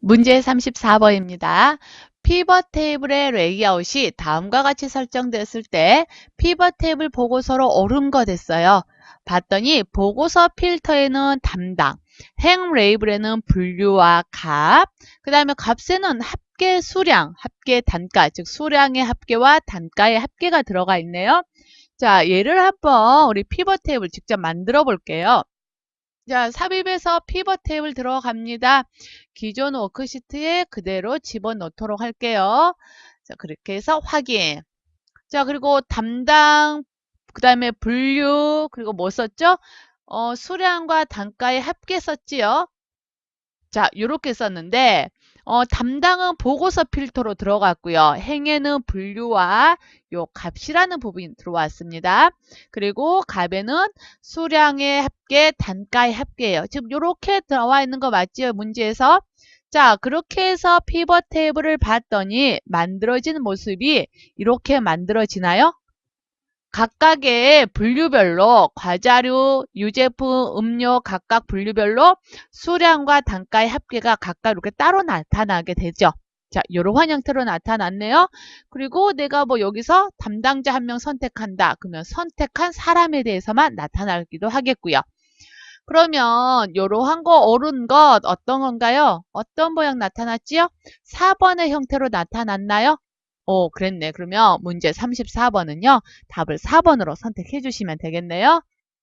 문제 34번입니다. 피벗 테이블의 레이아웃이 다음과 같이 설정됐을 때 피벗 테이블 보고서로 옳은 거 됐어요. 봤더니 보고서 필터에는 담당, 행 레이블에는 분류와 값, 그 다음에 값에는 합계 수량, 합계 단가, 즉 수량의 합계와 단가의 합계가 들어가 있네요. 자, 얘를 한번 우리 피벗 테이블 직접 만들어 볼게요. 자, 삽입에서 피벗 테이블 들어갑니다. 기존 워크시트에 그대로 집어넣도록 할게요. 자, 그렇게 해서 확인. 자, 그리고 담당, 그 다음에 분류, 그리고 뭐 썼죠? 어, 수량과 단가의 합계 썼지요. 자, 요렇게 썼는데, 어, 담당은 보고서 필터로 들어갔고요. 행에는 분류와 요 값이라는 부분이 들어왔습니다. 그리고 값에는 수량의 합계, 단가의 합계예요. 지금 요렇게 나와 있는 거 맞지요? 문제에서. 자, 그렇게 해서 피벗 테이블을 봤더니 만들어진 모습이 이렇게 만들어지나요? 각각의 분류별로 과자류, 유제품, 음료 각각 분류별로 수량과 단가의 합계가 각각 이렇게 따로 나타나게 되죠. 자, 요런 형태로 나타났네요. 그리고 내가 뭐 여기서 담당자 한 명 선택한다. 그러면 선택한 사람에 대해서만 나타나기도 하겠고요. 그러면 요러한 거 옳은 것 어떤 건가요? 어떤 모양 나타났지요? 4번의 형태로 나타났나요? 오, 그랬네. 그러면 문제 34번은요. 답을 4번으로 선택해 주시면 되겠네요.